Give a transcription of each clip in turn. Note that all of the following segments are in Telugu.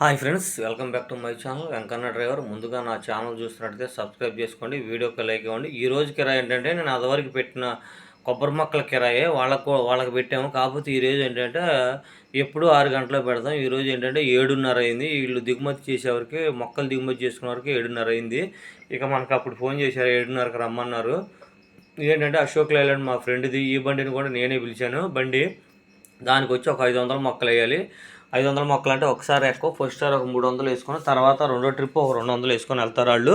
Hi friends welcome back to my channel. Venkanna driver ముందుగా నా ఛానల్ చూస్తున్నట్టయితే సబ్స్క్రైబ్ చేసుకోండి వీడియోకి లైక్ ఇవ్వండి. ఈ రోజు కిరాయి ఏంటంటే నేను అదివరకు పెట్టిన కొబ్బరి మొక్కల కిరాయే వాళ్ళకు వాళ్ళకి పెట్టాము. కాకపోతే ఈ రోజు ఏంటంటే ఎప్పుడు ఆరు గంటలో పెడతాం. ఈరోజు ఏంటంటే ఏడున్నర అయింది. వీళ్ళు దిగుమతి చేసేవరకు మొక్కలు దిగుమతి చేసుకునే వరకు ఏడున్నర అయింది. ఇక మనకు అప్పుడు ఫోన్ చేశారు ఏడున్నరకు రమ్మన్నారు. ఏంటంటే అశోక్ లైలాండ్ మా ఫ్రెండ్ది. ఈ బండిని కూడా నేనే పిలిచాను. బండి దానికి వచ్చి ఒక ఐదు వందల మొక్కలు వేయాలి. ఐదు వందల మొక్కలు అంటే ఒకసారి ఎక్కువ ఫస్ట్ సార్ ఒక మూడు వందలు వేసుకొని తర్వాత రెండో ట్రిప్ ఒక రెండు వందలు వేసుకొని వెళ్తారు వాళ్ళు.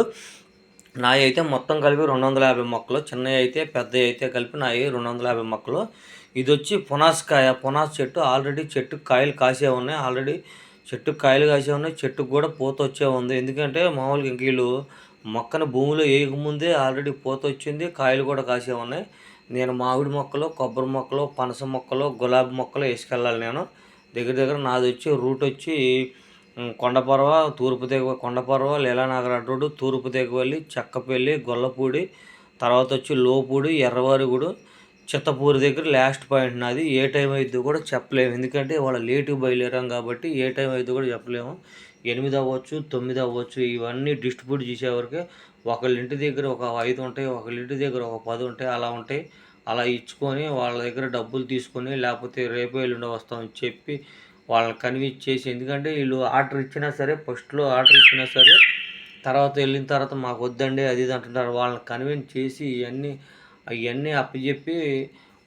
నాయి అయితే మొత్తం కలిపి రెండు వందల యాభై మొక్కలు చిన్నవి అయితే పెద్దవి అయితే కలిపి నాయి రెండు వందల యాభై మొక్కలు. ఇది వచ్చి పునాస్కాయ పునాస్ చెట్టు ఆల్రెడీ చెట్టు కాయలు కాసే ఉన్నాయి. ఆల్రెడీ చెట్టు కాయలు కాసే ఉన్నాయి. చెట్టుకు కూడా పూత వచ్చే ఉంది. ఎందుకంటే మామూలుగా ఇంక వీళ్ళు మొక్కను భూమిలో వేయకముందే ఆల్రెడీ పూత వచ్చింది కాయలు కూడా కాసే ఉన్నాయి. నేను మామిడి మొక్కలు కొబ్బరి మొక్కలు పనస మొక్కలు గులాబీ మొక్కలు వేసుకెళ్ళాలి నేను. దగ్గర దగ్గర నాది వచ్చి రూట్ వచ్చి కొండపరవ కొండపర్వ తూర్పు దిగువ కొండపర్వ లీలానగర్ రోడ్డు తూర్పు దిగువల్లి చెక్కపల్లి గొల్లపూడి తర్వాత వచ్చి లోపూడి ఎర్రవారిగూడు చిత్తపూరి దగ్గర లాస్ట్ పాయింట్ నాది. ఏ టైం అయిద్దో కూడా చెప్పలేము. ఎందుకంటే వాళ్ళ లేటుగా బయలుదేరాం కాబట్టి ఏ టైం అయిద్దో కూడా చెప్పలేము. ఎనిమిది అవ్వచ్చు తొమ్మిది అవ్వచ్చు ఇవన్నీ డిస్ట్రిబ్యూట్ చేసేవరకే ఒకళ్ళ ఇంటి దగ్గర ఒక ఐదు ఉంటాయి ఒకళ్ళ ఇంటి దగ్గర ఒక పది ఉంటాయి అలా ఉంటాయి. అలా ఇచ్చుకొని వాళ్ళ దగ్గర డబ్బులు తీసుకొని లేకపోతే రేపు ఎల్లుండి వస్తామని చెప్పి వాళ్ళని కన్విన్స్ చేసి ఎందుకంటే వీళ్ళు ఆర్డర్ ఇచ్చినా సరే ఫస్ట్లో ఆర్డర్ ఇచ్చినా సరే తర్వాత వెళ్ళిన తర్వాత మాకు వద్దండి అది ఇది అంటున్నారు. వాళ్ళని కన్విన్స్ చేసి ఇవన్నీ అవన్నీ అప్పచెప్పి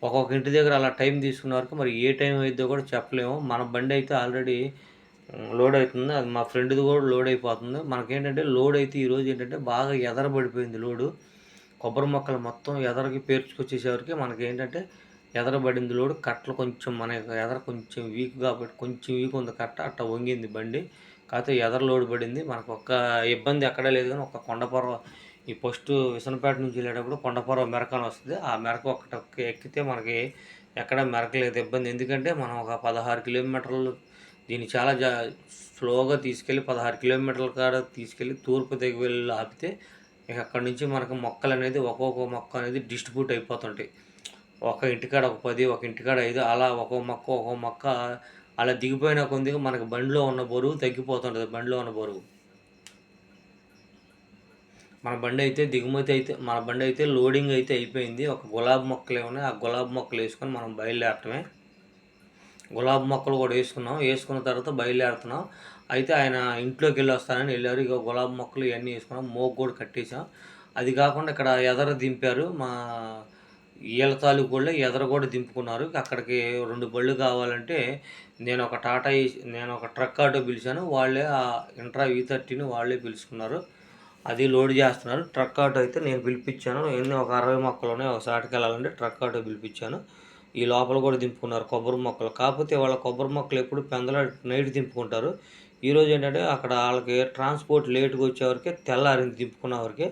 ఒక్కొక్క ఇంటి దగ్గర అలా టైం తీసుకున్న వరకు మరి ఏ టైం అయిద్దో కూడా చెప్పలేము. మన బండి అయితే ఆల్రెడీ లోడ్ అవుతుంది. అది మా ఫ్రెండ్ది కూడా లోడ్ అయిపోతుంది. మనకేంటంటే లోడ్ అయితే ఈరోజు ఏంటంటే బాగా ఎదరబడిపోయింది లోడు కొబ్బరి మొక్కలు మొత్తం ఎదరకి పేర్చుకొచ్చేసేవరకు మనకి ఏంటంటే ఎదరబడింది లోడు కట్టలు కొంచెం మన ఎదర కొంచెం వీక్ కాబట్టి కొంచెం వీక్ ఉంది కట్ట అట్ట వంగింది బండి. కాకపోతే ఎదర లోడ్ పడింది. మనకు ఒక్క ఇబ్బంది ఎక్కడా లేదు కానీ ఒక కొండపర్వ ఈ ఫస్ట్ విసనపేట నుంచి వెళ్ళేటప్పుడు కొండపర్వ మెరకని వస్తుంది. ఆ మెరక ఒకటి ఎక్కితే మనకి ఎక్కడ మెరకలేదు ఇబ్బంది. ఎందుకంటే మనం ఒక పదహారు కిలోమీటర్లు దీన్ని చాలా జా స్లోగా తీసుకెళ్ళి పదహారు కిలోమీటర్ల కాడ తీసుకెళ్ళి తూర్పు దిగి వెళ్ళి ఆపితే ఇక అక్కడి నుంచి మనకు మొక్కలు అనేది ఒక్కొక్క మొక్క అనేది డిస్ట్రిబ్యూట్ అయిపోతుంటాయి. ఒక ఇంటికాడ ఒక పది ఒక ఇంటికాడ ఐదు అలా ఒక్కో మొక్క ఒక్కో మొక్క అలా దిగిపోయిన కొద్దిగా మనకు బండిలో ఉన్న బరువు తగ్గిపోతుంటుంది బండిలో ఉన్న బరువు. మన బండి అయితే దిగుమతి అయితే మన బండి అయితే లోడింగ్ అయితే అయిపోయింది. ఒక గులాబీ మొక్కలు ఏమున్నాయి? ఆ గులాబీ మొక్కలు వేసుకొని మనం బయలుదేరటమే. గులాబీ మొక్కలు కూడా వేసుకున్నాం. వేసుకున్న తర్వాత బయలుదేరుతున్నాం. అయితే ఆయన ఇంట్లోకి వెళ్ళి వస్తానని వెళ్ళారు. ఇక గులాబీ మొక్కలు ఇవన్నీ వేసుకున్నాం. మోగు కూడా కట్టేసాం అది కాకుండా ఇక్కడ ఎదర దింపారు. మా ఈల తాలూకు కూడా ఎదర కూడా దింపుకున్నారు. అక్కడికి రెండు బళ్ళు కావాలంటే నేను ఒక టాటా ఏసి- నేను ఒక ట్రక్ ఆటో పిలిచాను. వాళ్ళే ఆ ఇంట్రా వి థర్టీని వాళ్ళే పిలుచుకున్నారు. అది లోడ్ చేస్తున్నారు. ట్రక్ ఆటో అయితే నేను పిలిపించాను. ఎన్ని ఒక అరవై మొక్కలు ఉన్నాయి. ఒక సాటికి వెళ్ళాలంటే ట్రక్ ఆటో పిలిపించాను. ఈ లోపల కూడా దింపుకున్నారు కొబ్బరి మొక్కలు. కాకపోతే వాళ్ళ కొబ్బరి మొక్కలు ఎప్పుడు పెందల నైట్ దింపుకుంటారు. ఈరోజు ఏంటంటే అక్కడ వాళ్ళకి ట్రాన్స్పోర్ట్ లేట్గా వచ్చేవరకే తెల్లారింది దింపుకున్న వరకే.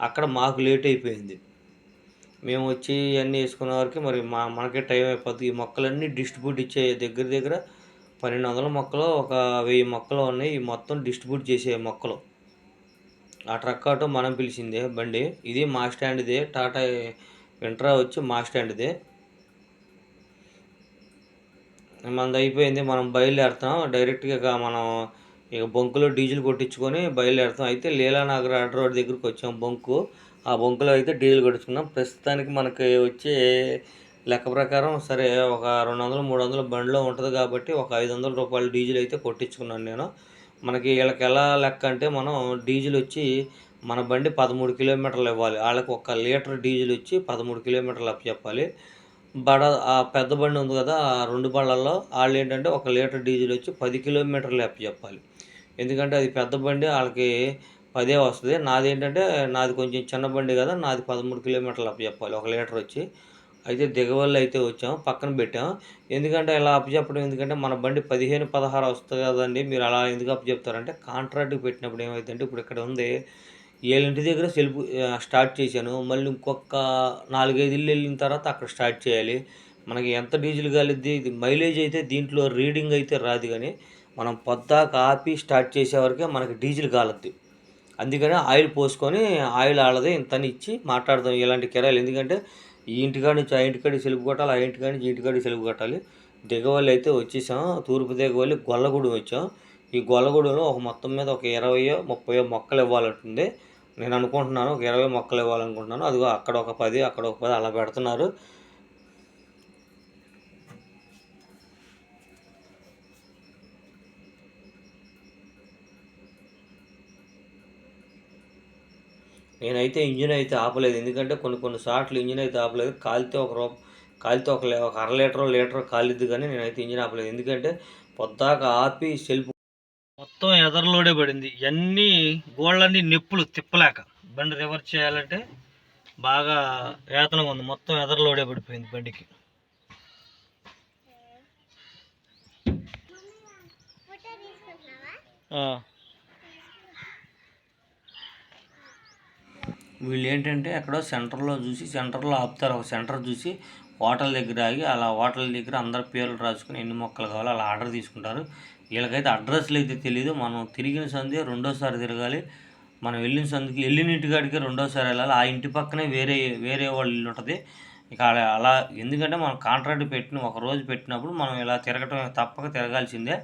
అక్కడ మాకు లేట్ అయిపోయింది. మేము వచ్చి ఇవన్నీ వేసుకున్న వరకు మరి మా మనకే టైం అయిపోద్ది. ఈ మొక్కలన్నీ డిస్ట్రిబ్యూట్ ఇచ్చే దగ్గర దగ్గర పన్నెండు వందల మొక్కలు ఒక వెయ్యి మొక్కలు ఉన్నాయి. ఈ మొత్తం డిస్ట్రిబ్యూట్ చేసే మొక్కలు. ఆ ట్రక్ ఆటో మనం పిలిచిందే బండి. ఇది మా స్టాండ్దే టాటా వింట్రా వచ్చి మా స్టాండ్దే మనది అయిపోయింది మనం బయలుదేరుతాం. డైరెక్ట్గా ఇక మనం ఇక బొంకులో డీజిల్ కొట్టించుకొని బయలుదేరుతాం. అయితే లీలానగర్ అడ్డ రోడ్ దగ్గరికి వచ్చాం బొంకు. ఆ బొంకులో అయితే డీజిల్ కొట్టించుకున్నాం. ప్రస్తుతానికి మనకి వచ్చే లెక్క ప్రకారం సరే ఒక రెండు వందలు మూడు వందలు బండిలో ఉంటుంది కాబట్టి ఒక ఐదు వందల రూపాయలు డీజిల్ అయితే కొట్టించుకున్నాను నేను. మనకి వీళ్ళకి ఎలా లెక్క అంటే మనం డీజిల్ వచ్చి మన బండి పదమూడు కిలోమీటర్లు ఇవ్వాలి. వాళ్ళకి ఒక లీటర్ డీజిల్ వచ్చి పదమూడు కిలోమీటర్లు అప్పు చెప్పాలి బడ ఆ పెద్ద బండి ఉంది కదా ఆ రెండు బళ్ళల్లో వాళ్ళు ఏంటంటే ఒక లీటర్ డీజిల్ వచ్చి పది కిలోమీటర్లు అప్పు చెప్పాలి. ఎందుకంటే అది పెద్ద బండి వాళ్ళకి పదే వస్తుంది. నాది ఏంటంటే నాది కొంచెం చిన్న బండి కదా నాది పదమూడు కిలోమీటర్లు అప్ప చెప్పాలి ఒక లీటర్ వచ్చి. అయితే దిగవల్లి అయితే వచ్చాం పక్కన పెట్టాం. ఎందుకంటే ఇలా అప్పు చెప్పడం ఎందుకంటే మన బండి పదిహేను పదహారు వస్తుంది కదండి. మీరు అలా ఎందుకు అప్పు చెప్తారంటే కాంట్రాక్ట్కి పెట్టినప్పుడు ఏమైందంటే ఇప్పుడు ఇక్కడ ఉంది ఏళ్ళింటి దగ్గర సెల్ఫ్ స్టార్ట్ చేశాను. మళ్ళీ ఇంకొక నాలుగైదు ఇల్లు వెళ్ళిన తర్వాత అక్కడ స్టార్ట్ చేయాలి. మనకి ఎంత డీజిల్ కాలిద్ది ఇది మైలేజ్ అయితే దీంట్లో రీడింగ్ అయితే రాదు కానీ మనం పొద్దాక ఆపి స్టార్ట్ చేసే వరకే మనకి డీజిల్ కాలద్ది అందుకని ఆయిల్ పోసుకొని ఆయిల్ ఆడదే ఇంతని ఇచ్చి మాట్లాడదాం ఇలాంటి కిరాయిలు ఎందుకంటే ఈ ఇంటికాడ నుంచి ఆ ఇంటికాడికి సెలుపు కొట్టాలి ఆ ఇంటికాడ నుంచి ఈ ఇంటికాడికి సెలుపు కొట్టాలి. దిగవల్లి అయితే వచ్చేసాం. తూర్పు దిగవల్లి గొల్లగూడెం వచ్చాం. ఈ గొల్లగూడెంలో ఒక మొత్తం మీద ఒక ఇరవయో ముప్పయో మొక్కలు ఇవ్వాలంటుంది. నేను అనుకుంటున్నాను ఒక ఇరవై మొక్కలు ఇవ్వాలనుకుంటున్నాను. అదిగో అక్కడ ఒక పది అక్కడ ఒక పది అలా పెడుతున్నారు. నేనైతే ఇంజిన్ అయితే ఆపలేదు. ఎందుకంటే కొన్ని కొన్ని సార్లు ఇంజిన్ అయితే ఆపలేదు. కాలితే ఒక రూప కాలితే ఒక ఒక అర లీటర్ లీటర్ కాలిద్ది కానీ నేనైతే ఇంజిన్ ఆపలేదు. ఎందుకంటే పొద్దాక ఆపి సెల్ఫ్ మొత్తం ఎదరలోడే పడింది. ఇవన్నీ గోళ్ళన్నీ నొప్పులు తిప్పలేక బండి రివర్స్ చేయాలంటే బాగా వేతనంగా ఉంది. మొత్తం ఎదరలోడే పడిపోయింది బండికి. ఆ. వీళ్ళు ఏంటంటే ఎక్కడో సెంటర్లో చూసి సెంటర్లో ఆపుతారు. ఒక సెంటర్ చూసి హోటల్ దగ్గర ఆగి అలా హోటల్ దగ్గర అందరి పేర్లు రాసుకుని ఎన్ని మొక్కలు కావాలో అలా ఆర్డర్ తీసుకుంటారు. వీళ్ళకైతే అడ్రస్లు అయితే తెలియదు మనం తిరిగిన సందే రెండోసారి తిరగాలి. మనం వెళ్ళిన సందుకి వెళ్ళిన ఇంటికాడికి రెండోసారి వెళ్ళాలి. ఆ ఇంటి పక్కనే వేరే వేరే వాళ్ళ ఇల్లు ఉంటుంది. ఇక అలా అలా ఎందుకంటే మనం కాంట్రాక్ట్ పెట్టిన ఒక రోజు పెట్టినప్పుడు మనం ఇలా తిరగటం తప్పక తిరగాల్సిందే.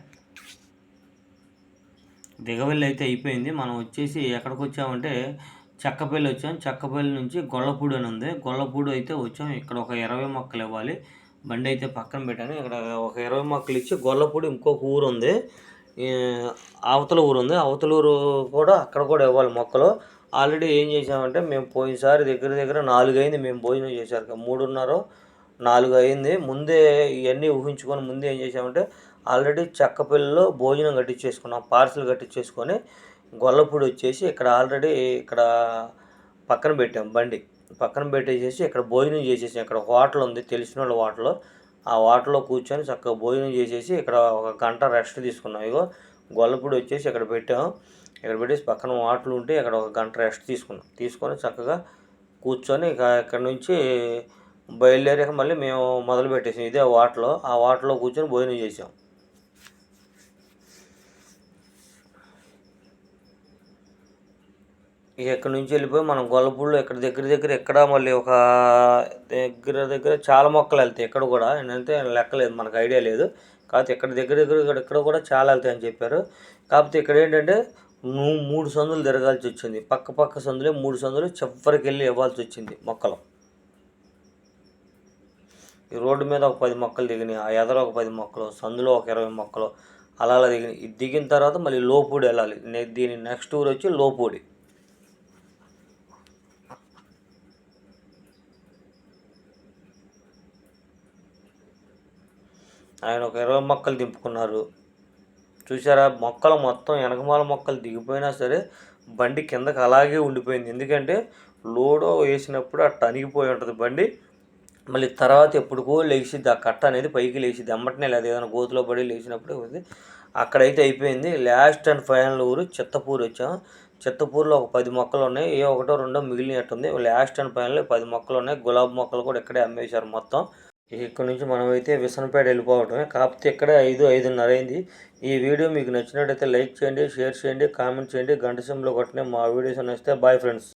దిగవెళ్ళి అయితే అయిపోయింది. మనం వచ్చేసి ఎక్కడికి వచ్చామంటే చెక్కపల్లి వచ్చాం. చెక్కపల్లి నుంచి గొల్లపూడి అని ఉంది. గొల్లపూడి అయితే వచ్చాం. ఇక్కడ ఒక ఇరవై మొక్కలు ఇవ్వాలి. బండి అయితే పక్కన పెట్టాను. ఇక్కడ ఒక ఇరవై మొక్కలు ఇచ్చి గొల్లపూడి ఇంకొక ఊరు ఉంది. అవతల ఊరు ఉంది. అవతల ఊరు కూడా అక్కడ కూడా ఇవ్వాలి మొక్కలు. ఆల్రెడీ ఏం చేసామంటే మేము పోయినసారి దగ్గర దగ్గర నాలుగు అయింది మేము భోజనం చేశారు. మూడున్నర నాలుగు అయింది ముందే ఇవన్నీ ఊహించుకొని ముందే ఏం చేసామంటే ఆల్రెడీ చెక్కపల్లిలో భోజనం కట్టించేసుకున్నాం. పార్సిల్ కట్టించేసుకొని గొల్లపూడి వచ్చేసి ఇక్కడ ఆల్రెడీ ఇక్కడ పక్కన పెట్టాం బండి. పక్కన పెట్టేసేసి ఇక్కడ భోజనం చేసేసి. ఇక్కడ హోటల్ ఉంది తెలిసిన వాళ్ళ హోటల్ ఆ హోటల్లో కూర్చొని చక్కగా భోజనం చేసేసి ఇక్కడ ఒక గంట రెస్ట్ తీసుకున్నాం. ఇగో గొల్లపూడి వచ్చేసి ఇక్కడ పెట్టాం. ఇక్కడ పెట్టేసి పక్కన హోటల్ ఉంటే ఇక్కడ ఒక గంట రెస్ట్ తీసుకున్నాం. తీసుకొని చక్కగా కూర్చొని ఇక ఇక్కడ నుంచి బయలుదేరాక మళ్ళీ మేము మొదలు పెట్టేసాం ఇదే వాటలో ఆ వాటలో కూర్చొని భోజనం చేసాం. ఇక్కడ నుంచి వెళ్ళిపోయి మనం గొల్లపూడిలో ఇక్కడ దగ్గర దగ్గర ఇక్కడ మళ్ళీ ఒక దగ్గర దగ్గర చాలా మొక్కలు వెళ్తాయి ఇక్కడ కూడా. ఏంటంటే లెక్కలేదు మనకు ఐడియా లేదు. కాకపోతే ఇక్కడ దగ్గర దగ్గర ఇక్కడ ఇక్కడ కూడా చాలా వెళ్తాయని చెప్పారు. కాకపోతే ఇక్కడ ఏంటంటే మూడు సందులు తిరగాల్సి వచ్చింది. పక్క పక్క సందులే మూడు సందులు చివరికి వెళ్ళి ఇవ్వాల్సి వచ్చింది మొక్కలు. ఈ రోడ్డు మీద ఒక పది మొక్కలు దిగినాయి ఆ ఎదర ఒక పది మొక్కలు సందులో ఒక ఇరవై మొక్కలు అలా అలా దిగినాయి. ఇది దిగిన తర్వాత మళ్ళీ లోపూడి వెళ్ళాలి. దీని నెక్స్ట్ ఊరు వచ్చి లోపూడి. ఆయన ఒక ఇరవై మొక్కలు దింపుకున్నారు. చూసారా మొక్కలు మొత్తం వెనకమాల మొక్కలు దిగిపోయినా సరే బండి కిందకి అలాగే ఉండిపోయింది. ఎందుకంటే లోడో వేసినప్పుడు అట్ట అణిగిపోయి ఉంటుంది బండి. మళ్ళీ తర్వాత ఎప్పుడుకో లేచిద్ది. ఆ కట్ట అనేది పైకి లేచిద్ది. అమ్మటనే లేదు. ఏదైనా గోతులో పడి లేచినప్పుడు అవుతుంది అక్కడైతే అయిపోయింది. లాస్ట్ అండ్ ఫైనల్ ఊరు చిత్తపూర్ వచ్చాం. చిత్తపూర్లో ఒక పది మొక్కలు ఉన్నాయి. ఏ ఒకటో రెండో మిగిలినట్టుంది. లాస్ట్ అండ్ ఫైనల్ పది మొక్కలు ఉన్నాయి. గులాబీ మొక్కలు కూడా ఇక్కడే అమ్మేశారు మొత్తం. ఇక్కడ నుంచి మనం అయితే విసనపేట వెళ్ళిపోవటమే. కాకపోతే ఇక్కడ ఐదు ఐదున్నర అయింది. ఈ వీడియో మీకు నచ్చినట్టయితే లైక్ చేయండి షేర్ చేయండి కామెంట్ చేయండి. గంట సింబల్ కొట్టనే మా వీడియోస్ నచ్చితే బాయ్ ఫ్రెండ్స్.